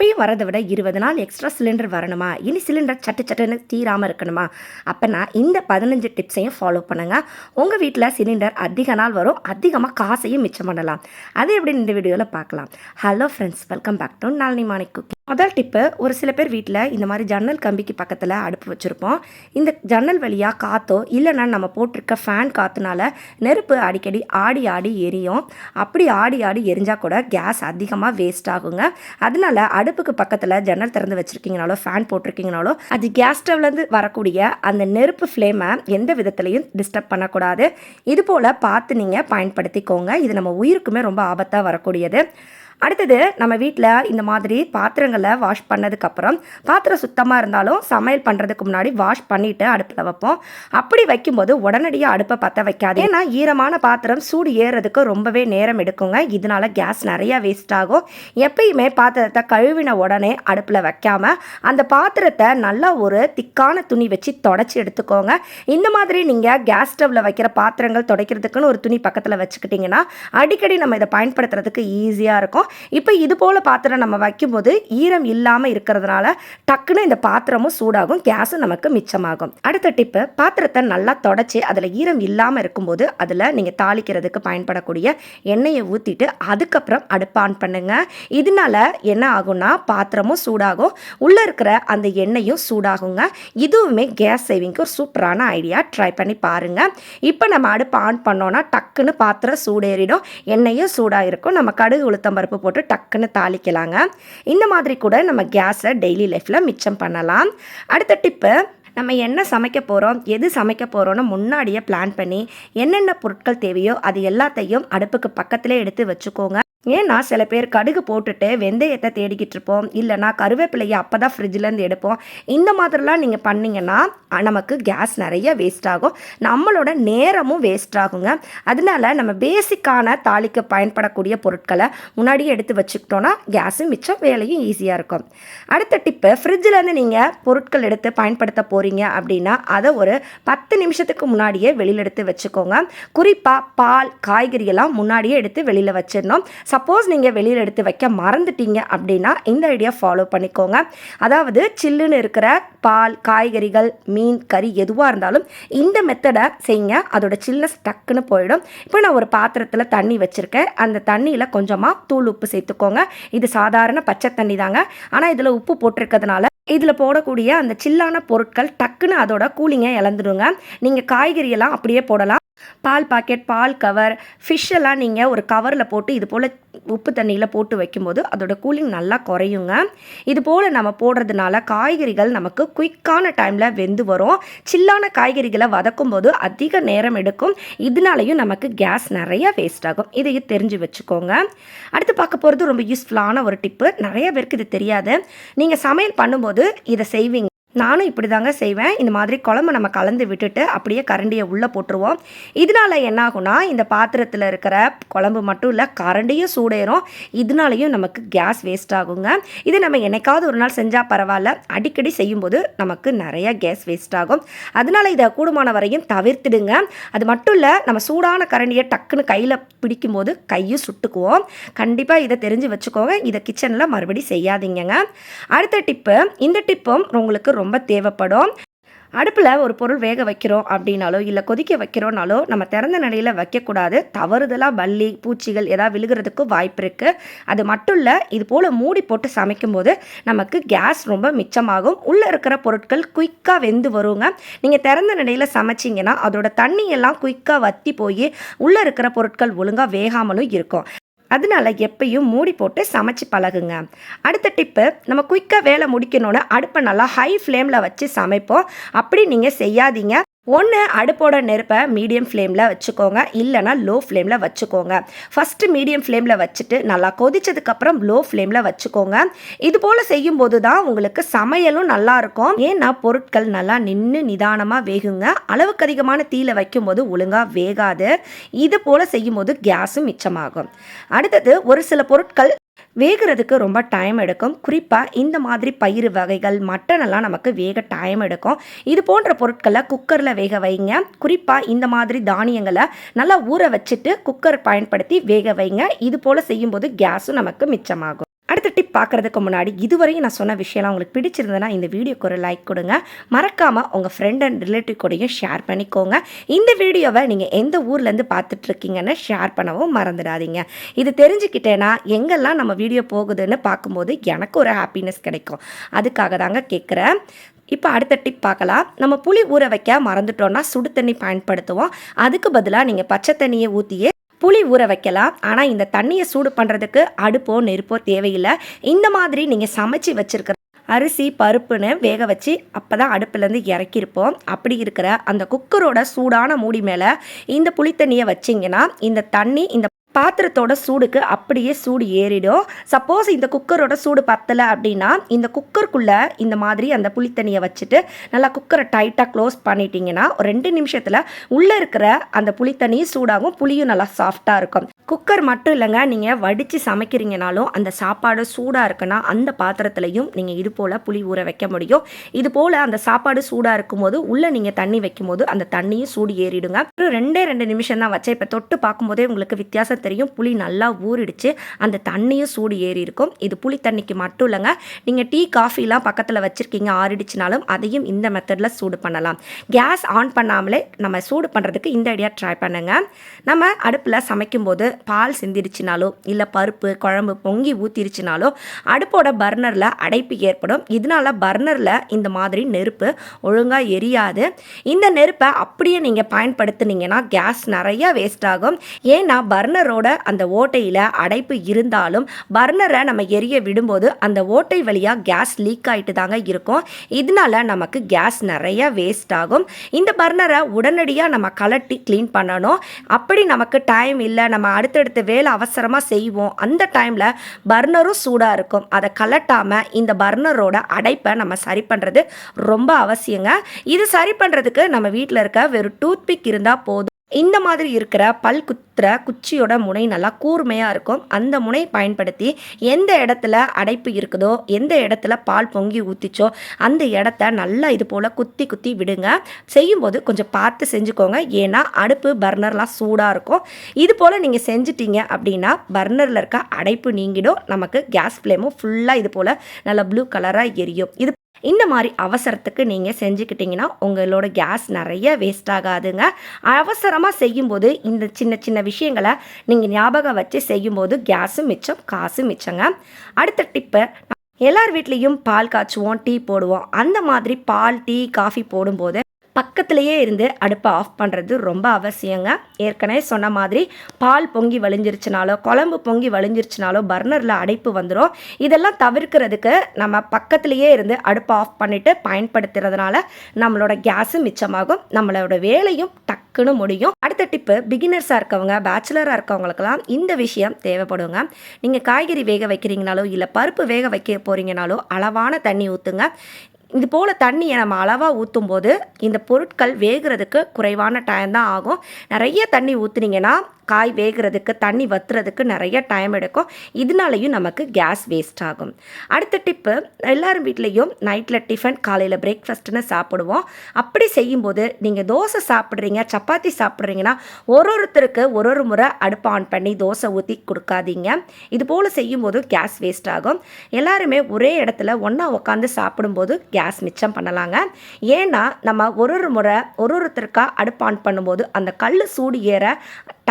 எப்பயும் வரதை விட இருபது நாள் எக்ஸ்ட்ரா சிலிண்டர் வரணுமா? இனி சிலிண்டர் சட்டு சட்டுன்னு தீராமல் இருக்கணுமா? அப்போனா இந்த பதினஞ்சு டிப்ஸையும் ஃபாலோ பண்ணுங்கள் உங்கள் வீட்டில் சிலிண்டர் அதிக நாள் வரும் அதிகமாக காசையும் மிச்சம் பண்ணலாம். அது எப்படின்னு இந்த வீடியோவில் பார்க்கலாம். Hello friends welcome back to Nalini Manik cooking முதல் டிப்பு ஒரு சில பேர் வீட்டில் இந்த மாதிரி ஜன்னல் கம்பிக்கு பக்கத்தில் அடுப்பு வச்சுருப்போம். இந்த ஜன்னல் வழியாக காற்றோ இல்லைன்னா நம்ம போட்டிருக்க ஃபேன் காற்றுனால நெருப்பு அடிக்கடி ஆடி ஆடி எரியும். அப்படி ஆடி ஆடி எரிஞ்சால் கூட கேஸ் அதிகமாக வேஸ்ட் ஆகுங்க. அதனால அடுப்புக்கு பக்கத்தில் ஜன்னல் திறந்து வச்சுருக்கீங்கனாலோ ஃபேன் போட்டிருக்கீங்கனாலோ அது கேஸ் ஸ்டவ்லேருந்து வரக்கூடிய அந்த நெருப்பு ஃப்ளேமை எந்த விதத்துலையும் டிஸ்டர்ப் பண்ணக்கூடாது. இது போல் பார்த்து நீங்கள் பயன்படுத்திக்கோங்க. இது நம்ம உயிருக்குமே ரொம்ப ஆபத்தாக வரக்கூடியது. அடுத்தது நம்ம வீட்டில் இந்த மாதிரி பாத்திரங்களை வாஷ் பண்ணதுக்கப்புறம் பாத்திரம் சுத்தமாக இருந்தாலும் சமையல் பண்ணுறதுக்கு முன்னாடி வாஷ் பண்ணிவிட்டு அடுப்பில் வைப்போம். அப்படி வைக்கும்போது உடனடியாக அடுப்பை பற்ற வைக்காது ஏன்னா ஈரமான பாத்திரம் சூடு ஏறுறதுக்கு ரொம்பவே நேரம் எடுக்குங்க. இதனால கேஸ் நிறையா வேஸ்ட் ஆகும். எப்பயுமே பாத்திரத்தை கழுவின உடனே அடுப்பில் வைக்காமல் அந்த பாத்திரத்தை நல்லா ஒரு திக்கான துணி வச்சு தொடச்சி எடுத்துக்கோங்க. இந்த மாதிரி நீங்கள் கேஸ் ஸ்டவ்வில் வைக்கிற பாத்திரங்கள் துடைக்கிறதுக்குன்னு ஒரு துணி பக்கத்தில் வச்சுக்கிட்டிங்கன்னா அடிக்கடி நம்ம இதை பயன்படுத்துறதுக்கு ஈஸியாக இருக்கும். இப்போ இது போல் பாத்திரம் நம்ம வைக்கும்போது ஈரம் இல்லாமல் இருக்கிறதுனால டக்குன்னு இந்த பாத்திரமும் சூடாகும் கேஸும் நமக்கு மிச்சமாகும். அடுத்த டிப்பு பாத்திரத்தை நல்லா தொடச்சி அதில் ஈரம் இல்லாமல் இருக்கும்போது அதில் நீங்கள் தாளிக்கிறதுக்கு பயன்படக்கூடிய எண்ணெயை ஊற்றிட்டு அதுக்கப்புறம் அடுப்பு ஆன் பண்ணுங்க. இதனால என்ன ஆகும்னா பாத்திரமும் சூடாகும் உள்ளே இருக்கிற அந்த எண்ணெயும் சூடாகுங்க. இதுவுமே கேஸ் சேவிங்க்கு ஒரு சூப்பரான ஐடியா. ட்ரை பண்ணி பாருங்கள் இப்போ நம்ம அடுப்பு ஆன் பண்ணோன்னா டக்குன்னு பாத்திரம் சூடேறிடும் எண்ணெயும் சூடாக இருக்கும் நம்ம கடுகு உளுத்தம் பருப்பு போட்டு டக்குன்னு தாளிக்கலாங்க. இந்த மாதிரி கூட நம்ம கேஸை டெய்லி லைஃப்பில் மிச்சம் பண்ணலாம். அடுத்த டிப்பு நம்ம என்ன சமைக்க போகிறோம் எது சமைக்க போகிறோன்னு முன்னாடியே பிளான் பண்ணி என்னென்ன பொருட்கள் தேவையோ அது எல்லாத்தையும் அடுப்புக்கு பக்கத்திலே எடுத்து வச்சுக்கோங்க. ஏன்னா சில பேர் கடுகு போட்டுட்டு வெந்தயத்தை தேடிக்கிட்டு இருப்போம். இல்லைனா கருவேப்பிலையை அப்போ தான் ஃப்ரிட்ஜ்லேருந்து எடுப்போம். இந்த மாதிரிலாம் நீங்கள் பண்ணிங்கன்னா நமக்கு கேஸ் நிறைய வேஸ்ட் ஆகும். நம்மளோட நேரமும் வேஸ்ட் ஆகுங்க. அதனால நம்ம பேசிக்கான தாளிக்கு பயன்படக்கூடிய பொருட்களை முன்னாடியே எடுத்து வச்சுக்கிட்டோன்னா கேஸும் மிச்சம் வேலையும் ஈஸியாக இருக்கும். அடுத்த டிப்பு ஃப்ரிட்ஜிலேருந்து நீங்கள் பொருட்கள் எடுத்து பயன்படுத்த போகிறீங்க அப்படின்னா அதை ஒரு பத்து நிமிஷத்துக்கு முன்னாடியே வெளியில் எடுத்து வச்சுக்கோங்க. குறிப்பாக பால் காய்கறியெல்லாம் முன்னாடியே எடுத்து வெளியில் வச்சிடணும். சப்போஸ் நீங்கள் வெளியில் எடுத்து வைக்க மறந்துட்டீங்க அப்படின்னா இந்த ஐடியா ஃபாலோ பண்ணிக்கோங்க. அதாவது சில்லுன்னு இருக்கிற பால் காய்கறிகள் மீன் கறி எதுவாக இருந்தாலும் இந்த மெத்தடை செய்யுங்க. அதோட சில்னஸ் டக்குன்னு போயிடும். இப்போ நான் ஒரு பாத்திரத்தில் தண்ணி வச்சுருக்கேன். அந்த தண்ணியில் கொஞ்சமாக தூள் உப்பு சேர்த்துக்கோங்க. இது சாதாரண பச்சை தண்ணி தாங்க. ஆனால் இதில் உப்பு போட்டிருக்கிறதுனால இதில் போடக்கூடிய அந்த சில்லான பொருட்கள் டக்குன்னு அதோட கூலிங்கை இழந்துடுங்க. நீங்கள் காய்கறியெல்லாம் அப்படியே போடலாம். பால் பாக்கெட் பால் கவர் ஃபிஷ் எல்லாம் நீங்கள் ஒரு கவரில் போட்டு இது போல் உப்பு தண்ணியில் போட்டு வைக்கும்போது அதோட கூலிங் நல்லா குறையுங்க. இது போல் நம்ம போடுறதுனால காய்கறிகள் நமக்கு குயிக்கான டைமில் வெந்து வரும். சில்லான காய்கறிகளை வதக்கும் போது அதிக நேரம் எடுக்கும். இதனாலையும் நமக்கு கேஸ் நிறைய வேஸ்ட் ஆகும். இதையும் தெரிஞ்சு வச்சுக்கோங்க. அடுத்து பார்க்க போகிறது ரொம்ப யூஸ்ஃபுல்லான ஒரு டிப்பு நிறைய பேருக்கு இது தெரியாது. நீங்கள் சமையல் பண்ணும்போது இதை செய்வீங்க. நானும் இப்படி தாங்க செய்வேன். இந்த மாதிரி குழம்பு நம்ம கலந்து விட்டுட்டு அப்படியே கரண்டியை உள்ளே போட்டுருவோம். இதனால என்ன ஆகும்னா இந்த பாத்திரத்தில் இருக்கிற குழம்பு மட்டும் இல்லை கரண்டியும் சூடேறும். இதனாலையும் நமக்கு கேஸ் வேஸ்ட் ஆகுங்க. இது நம்ம என்னைக்காவது ஒரு நாள் செஞ்சால் பரவாயில்ல. அடிக்கடி செய்யும்போது நமக்கு நிறைய கேஸ் வேஸ்ட் ஆகும். அதனால இதை கூடுமான வரையும் தவிர்த்துடுங்க. அது மட்டும் இல்லை நம்ம சூடான கரண்டியை டக்குன்னு கையில் பிடிக்கும்போது கையும் சுட்டுக்குவோம். கண்டிப்பாக இதை தெரிஞ்சு வச்சுக்கோங்க. இதை கிச்சனில் மறுபடி செய்யாதீங்கங்க. அடுத்த டிப்பு இந்த டிப்பும் உங்களுக்கு ரொம்ப தேவைப்படும். அடுப்பில் ஒரு பொருள் வேக வைக்கிறோம் அப்படின்னாலோ இல்லை கொதிக்க வைக்கிறோனாலோ நம்ம திறந்த நிலையில் வைக்கக்கூடாது. தவறுதலாக பல்லி பூச்சிகள் ஏதாவது விழுகிறதுக்கு வாய்ப்பு இருக்குது அது மட்டும் இல்லை இது போல் மூடி போட்டு சமைக்கும்போது நமக்கு கேஸ் ரொம்ப மிச்சமாகும். உள்ளே இருக்கிற பொருட்கள் குயிக்காக வெந்து வருங்க. நீங்கள் திறந்த நிலையில் சமைச்சிங்கன்னா அதோட தண்ணியெல்லாம் குயிக்காக வத்தி போய் உள்ளே இருக்கிற பொருட்கள் ஒழுங்காக வேகாமலும் இருக்கும். அதனால எப்பயும் மூடி போட்டு சமைச்சு பழகுங்க. அடுத்த டிப்பு நம்ம குயிக்காக வேலை முடிக்கணும்னு அடுப்பை நல்லா ஹை ஃப்ளேமில் வச்சு சமைப்போம். அப்படி நீங்கள் செய்யாதீங்க. ஒன்று அடுப்போட நெருப்பை மீடியம் ஃப்ளேமில் வச்சுக்கோங்க. இல்லைனா லோ ஃப்ளேமில் வச்சுக்கோங்க ஃபஸ்ட்டு மீடியம் ஃப்ளேமில் வச்சுட்டு நல்லா கொதிச்சதுக்கப்புறம் லோ ஃப்ளேமில் வச்சுக்கோங்க. இது போல் செய்யும்போது தான் உங்களுக்கு சமையலும் நல்லா இருக்கும். ஏன்னா பொருட்கள் நல்லா நின்று நிதானமாக வேகுங்க. அளவுக்கு அதிகமான தீயில வைக்கும்போது ஒழுங்காக வேகாது. இது போல் செய்யும்போது கேஸும் மிச்சமாகும். அடுத்தது ஒரு சில பொருட்கள் வேகிறதுக்கு ரொம்ப டைம் எடுக்கும். குறிப்பாக இந்த மாதிரி பயிறு வகைகள் மட்டனெல்லாம் நமக்கு வேக டைம் எடுக்கும். இது போன்ற பொருட்களை குக்கரில் வேக வைங்க. குறிப்பாக இந்த மாதிரி தானியங்களை நல்லா ஊற வச்சுட்டு குக்கர் பயன்படுத்தி வேக வைங்க. இது போல் செய்யும்போது கேஸும் நமக்கு மிச்சமாகும். அடுத்த டிப் பார்க்குறதுக்கு முன்னாடி இதுவரையும் நான் சொன்ன விஷயம்லாம் உங்களுக்கு பிடிச்சிருந்ததுன்னா இந்த வீடியோக்கு ஒரு லைக் கொடுங்க. மறக்காமல் உங்கள் ஃப்ரெண்ட் அண்ட் ரிலேட்டிவ் கூடயும் ஷேர் பண்ணிக்கோங்க. இந்த வீடியோவை நீங்கள் எந்த ஊர்லேருந்து பார்த்துட்ருக்கீங்கன்னு ஷேர் பண்ணவும் மறந்துடாதீங்க. இது தெரிஞ்சுக்கிட்டேன்னா எங்கெல்லாம் நம்ம வீடியோ போகுதுன்னு பார்க்கும்போது எனக்கு ஒரு ஹாப்பினஸ் கிடைக்கும். அதுக்காக தாங்க கேட்குறேன். இப்போ அடுத்த டிப் பார்க்கலாம். நம்ம புளி ஊற வைக்க மறந்துட்டோம்னா சுடு தண்ணி பயன்படுத்துவோம். அதுக்கு பதிலாக நீங்கள் பச்சை தண்ணியை ஊற்றியே புளி ஊற வைக்கலாம். ஆனால் இந்த தண்ணியை சூடு பண்ணுறதுக்கு அடுப்போ நெருப்போ தேவையில்லை. இந்த மாதிரி நீங்கள் சமைச்சு வச்சுருக்கிற அரிசி பருப்புன்னு வேக வச்சு அப்போ தான் அடுப்புலேருந்து இறக்கியிருப்போம். அப்படி இருக்கிற அந்த குக்கரோட சூடான மூடி மேலே இந்த புளித்தண்ணியை வச்சிங்கன்னா இந்த தண்ணி இந்த பாத்திரத்தோட சூடுக்கு அப்படியே சூடு ஏறிடும். சப்போஸ் இந்த குக்கரோட சூடு பத்தலை அப்படின்னா இந்த குக்கருக்குள்ளே இந்த மாதிரி அந்த புளித்தண்ணியை வச்சுட்டு நல்லா குக்கரை டைட்டாக க்ளோஸ் பண்ணிட்டீங்கன்னா ஒரு ரெண்டு நிமிஷத்தில் உள்ளே இருக்கிற அந்த புளித்தண்ணியும் சூடாகும் புளியும் நல்லா சாஃப்டாக இருக்கும். குக்கர் மட்டும் இல்லைங்க நீங்கள் வடித்து சமைக்கிறீங்கனாலும் அந்த சாப்பாடு சூடாக இருக்குன்னா அந்த பாத்திரத்துலையும் நீங்கள் இது போல் புளி ஊற வைக்க முடியும். இது போல் அந்த சாப்பாடு சூடாக இருக்கும்போது உள்ளே நீங்கள் தண்ணி வைக்கும்போது அந்த தண்ணியும் சூடு ஏறிடுங்க. ஒரு ரெண்டே ரெண்டு நிமிஷம் தான் வச்சேன் இப்போ தொட்டு பார்க்கும்போதே உங்களுக்கு வித்தியாசம் தெரியும். புளி நல்லா ஊறிடுச்சு. அந்த தண்ணியும் சூடு ஏறி இருக்கும். இது புளி தண்ணிக்கு மட்டும் இல்லைங்க. நீங்கள் டீ காஃபிலாம் பக்கத்தில் வச்சுருக்கீங்க ஆறிடுச்சுனாலும் அதையும் இந்த மெத்தடில் சூடு பண்ணலாம். கேஸ் ஆன் பண்ணாமலே நம்ம சூடு பண்ணுறதுக்கு இந்த ஐடியா ட்ரை பண்ணுங்கள் நம்ம அடுப்பில் சமைக்கும்போது பால் சிந்திருச்சுனாலோ இல்லை பருப்பு குழம்பு பொங்கி ஊற்றிருச்சுனாலோ அடுப்போட பர்னரில் அடைப்பு ஏற்படும். இதனால பர்னரில் இந்த மாதிரி நெருப்பு ஒழுங்காக எரியாது. இந்த நெருப்பை அப்படியே நீங்கள் பயன்படுத்துனீங்கன்னா கேஸ் நிறைய வேஸ்ட் ஆகும். ஏன்னா பர்னர் பர்னரோட அந்த ஓட்டையில் அடைப்பு இருந்தாலும் பர்னரை நம்ம எரிய விடும்போது அந்த ஓட்டை வழியாக கேஸ் லீக் ஆகிட்டு தாங்க இருக்கும். இதனால நமக்கு கேஸ் நிறைய வேஸ்ட் ஆகும். இந்த பர்னரை உடனடியாக நம்ம கலட்டி க்ளீன் பண்ணணும். அப்படி நமக்கு டைம் இல்லை நம்ம அடுத்தடுத்த வேலை அவசரமாக செய்வோம். அந்த டைமில் பர்னரும் சூடாக இருக்கும். அதை கலட்டாமல் இந்த பர்னரோட அடைப்பை நம்ம சரி பண்ணுறது ரொம்ப அவசியங்க. இது சரி பண்ணுறதுக்கு நம்ம வீட்டில் இருக்க வெறும் டூத்பிக் இருந்தால் போதும். இந்த மாதிரி இருக்கிற பல் குத்துற குச்சியோட முனை நல்லா கூர்மையாக இருக்கும். அந்த முனை பயன்படுத்தி எந்த இடத்துல அடைப்பு இருக்குதோ எந்த இடத்துல பால் பொங்கி ஊற்றிச்சோ அந்த இடத்த நல்லா இது போல் குத்தி குத்தி விடுங்க. செய்யும்போது கொஞ்சம் பார்த்து செஞ்சுக்கோங்க. ஏன்னா அடுப்பு பர்னர்லாம் சூடாக இருக்கும். இது போல் நீங்கள் செஞ்சிட்டீங்க அப்படின்னா பர்னரில் இருக்க அடைப்பு நீங்கிடும். நமக்கு கேஸ் ஃப்ளேமும் ஃபுல்லாக இது போல் நல்லா ப்ளூ கலராக எரியும். இது இந்த மாதிரி அவசரத்துக்கு நீங்கள் செஞ்சுக்கிட்டிங்கன்னா உங்களோட கேஸ் நிறைய வேஸ்ட் ஆகாதுங்க. அவசரமாக செய்யும்போது இந்த சின்ன சின்ன விஷயங்களை நீங்கள் ஞாபகம் வச்சு செய்யும்போது கேஸும் மிச்சம் காசும் மிச்சங்க. அடுத்த டிப்பு எல்லார் வீட்லேயும் பால் காய்ச்சுவோம் டீ போடுவோம். அந்த மாதிரி பால் டீ காஃபி போடும்போது பக்கத்துலேயே இருந்து அடுப்பை ஆஃப் பண்ணுறது ரொம்ப அவசியங்க. ஏற்கனவே சொன்ன மாதிரி பால் பொங்கி வழிஞ்சிருச்சுனாலோ குழம்பு பொங்கி வழிஞ்சிருச்சுனாலோ பர்னரில் அடைப்பு வந்துடும் இதெல்லாம் தவிர்க்கிறதுக்கு நம்ம பக்கத்துலேயே இருந்து அடுப்பை ஆஃப் பண்ணிவிட்டு பயன்படுத்துறதுனால நம்மளோட கேஸும் மிச்சமாகும். நம்மளோட வேலையும் டக்குன்னு முடியும். அடுத்த டிப்பு பிகினர்ஸாக இருக்கவங்க பேச்சுலராக இருக்கவங்களுக்கெல்லாம் இந்த விஷயம் தேவைப்படுங்க. நீங்கள் காய்கறி வேக வைக்கிறீங்கனாலோ இல்லை பருப்பு வேக வைக்க போகிறீங்கனாலோ அளவான தண்ணி ஊற்றுங்க இது போல் தண்ணியை நம்ம அளவாக ஊற்றும் போது இந்த பொருட்கள் வேகிறதுக்கு குறைவான டைம் தான் ஆகும். நிறைய தண்ணி ஊற்றுனீங்கன்னா காய் வேகிறதுக்கு தண்ணி வத்துறதுக்கு நிறைய டைம் எடுக்கும். இதனாலையும் நமக்கு கேஸ் வேஸ்ட் ஆகும். அடுத்த டிப்பு எல்லாரும் வீட்லேயும் நைட்டில் டிஃபன் காலையில் பிரேக்ஃபாஸ்ட்டுன்னு சாப்பிடுவோம். அப்படி செய்யும்போது நீங்கள் தோசை சாப்பிட்றீங்க சப்பாத்தி சாப்பிட்றீங்கன்னா ஒரு ஒருத்தருக்கு ஒரு ஒரு முறை அடுப்பு ஆன் பண்ணி தோசை ஊற்றி கொடுக்காதீங்க. இது போல் செய்யும்போது கேஸ் வேஸ்ட் ஆகும். எல்லாருமே ஒரே இடத்துல ஒன்றா உட்காந்து சாப்பிடும்போது கேஸ் மிச்சம் பண்ணலாங்க. ஏன்னா நம்ம ஒரு ஒரு முறை ஒரு ஒருத்தருக்கா அடுப்பு ஆன் பண்ணும்போது அந்த கல் சூடு ஏற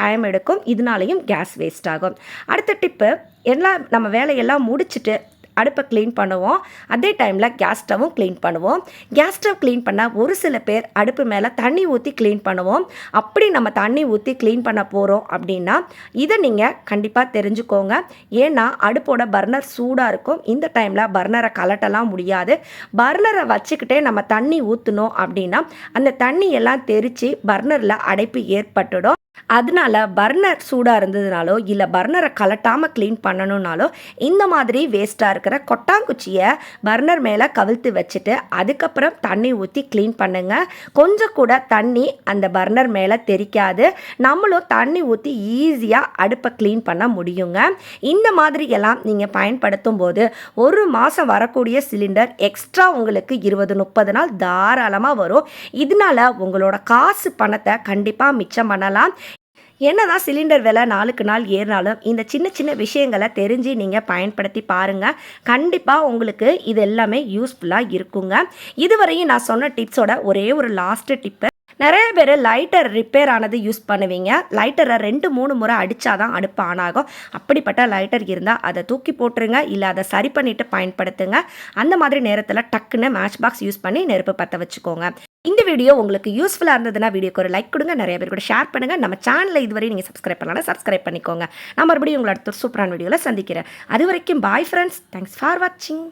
டைம் எடுக்கும். இதனாலையும் கேஸ் வேஸ்ட் ஆகும். அடுத்த டிப்பு எல்லாம் நம்ம வேலையெல்லாம் முடிச்சுட்டு அடுப்பை க்ளீன் பண்ணுவோம். அதே டைமில் கேஸ் ஸ்டவ்வும் க்ளீன் பண்ணுவோம். கேஸ் ஸ்டவ் க்ளீன் பண்ணால் ஒரு சில பேர் அடுப்பு மேலே தண்ணி ஊற்றி க்ளீன் பண்ணுவோம். அப்படி நம்ம தண்ணி ஊற்றி க்ளீன் பண்ண போகிறோம் அப்படின்னா இதை நீங்கள் கண்டிப்பாக தெரிஞ்சுக்கோங்க. ஏன்னா அடுப்போட பர்னர் சூடாக இருக்கும். இந்த டைமில் பர்னரை கலட்டலாம் முடியாது. பர்னரை வச்சுக்கிட்டே நம்ம தண்ணி ஊற்றணும் அப்படின்னா அந்த தண்ணி எல்லாம் தெரித்து பர்னரில் அடைப்பு ஏற்பட்டுடும். அதனால பர்னர் சூடாக இருந்ததுனாலோ இல்லை பர்னரை கலட்டாமல் க்ளீன் பண்ணணுன்னாலோ இந்த மாதிரி வேஸ்ட்டாக இருக்கிற கொட்டாங்குச்சியை பர்னர் மேலே கவிழ்த்து வச்சுட்டு அதுக்கப்புறம் தண்ணி ஊற்றி க்ளீன் பண்ணுங்க. கொஞ்சம் கூட தண்ணி அந்த பர்னர் மேலே தெரிக்காது. நம்மளும் தண்ணி ஊற்றி ஈஸியாக அடுப்பை க்ளீன் பண்ண முடியுங்க. இந்த மாதிரி எல்லாம் நீங்கள் பயன்படுத்தும் போது ஒரு மாதம் வரக்கூடிய சிலிண்டர் எக்ஸ்ட்ரா உங்களுக்கு இருபது முப்பது நாள் தாராளமாக வரும். இதனால உங்களோட காசு பணத்தை கண்டிப்பாக மிச்சம் பண்ணலாம். என்னதான் சிலிண்டர் விலை நாளுக்கு நாள் ஏறினாலும் இந்த சின்ன சின்ன விஷயங்களை தெரிஞ்சு நீங்கள் பயன்படுத்தி பாருங்கள் கண்டிப்பாக உங்களுக்கு இது எல்லாமே யூஸ்ஃபுல்லாக இருக்குங்க. இதுவரையும் நான் சொன்ன டிப்ஸோட ஒரே ஒரு லாஸ்ட்டு டிப்பு நிறைய பேர் லைட்டர் ரிப்பேர் ஆனது யூஸ் பண்ணுவீங்க. லைட்டரை ரெண்டு மூணு முறை அடித்தாதான் அடுப்பு ஆன் ஆகும். அப்படிப்பட்ட லைட்டர் இருந்தால் அதை தூக்கி போட்டுருங்க. இல்லை அதை சரி பண்ணிவிட்டு பயன்படுத்துங்க. அந்த மாதிரி நேரத்தில் டக்குன்னு மேட்ச் பாக்ஸ் யூஸ் பண்ணி நெருப்பு பற்ற வச்சுக்கோங்க. இந்த வீடியோ உங்களுக்கு யூஸ்ஃபுல்லாக இருந்ததுன்னா வீடியோக்கு ஒரு லைக் கொடுங்க. நிறைய பேர் கூட ஷேர் பண்ணுங்கள் நம்ம சேனலை இதுவரை நீங்கள் சப்ஸ்கிரைப் பண்ணலாம் சப்ஸ்கிரைப் பண்ணிக்கோங்க. நான் மறுபடியும் உங்களை அடுத்த சூப்பரான வீடியோவில் சந்திக்கிறேன். அது வரைக்கும் பாய் ஃப்ரெண்ட்ஸ் தேங்க்ஸ் ஃபார் வாட்சிங்